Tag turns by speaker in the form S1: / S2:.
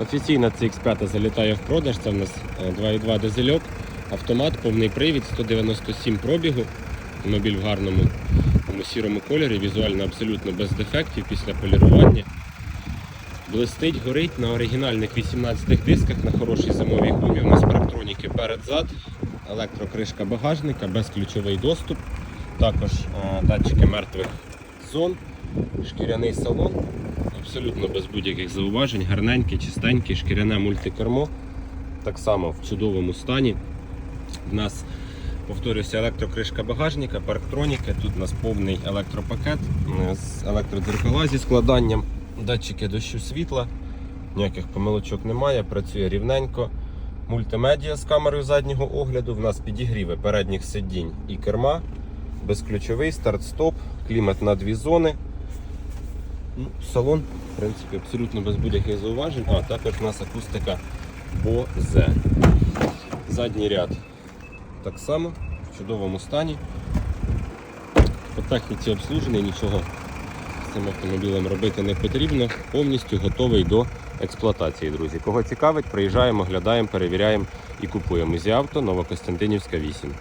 S1: Офіційно CX5 залітає в продаж. Це в нас е, 2.2 дизельок, автомат, повний привід, 197 пробігу. Автомобіль в гарному такому сірому кольорі, візуально абсолютно без дефектів після полірування. Блистить, горить на оригінальних 18 дисках на хорошій зимовій гумі. У нас парктроніки перед-зад, електрокришка багажника, безключовий доступ, також е, датчики мертвих зон, шкіряний салон, абсолютно без будь-яких зауважень, гарненький, чистенький, шкіряне мультикермо, так само в чудовому стані. У нас повторюся електрокришка багажника, парктроніки. Тут у нас повний електропакет е, з електродзеркала зі складанням, датчики дощу світла, ніяких помилочок немає, працює рівненько. Мультимедіа з камерою заднього огляду. В нас підігріви передніх сидінь і керма, безключовий старт-стоп, клімат на дві зони. Ну, салон, в принципі, абсолютно без будь-яких зауважень. А також у нас акустика Bose. Задній ряд так само в чудовому стані. По техніці обслужений, нічого з цим автомобілем робити не потрібно. Повністю готовий до експлуатації, друзі. Кого цікавить, приїжджаємо, глядаємо, перевіряємо і купуємо. Зі авто Новокостянтинівська 8.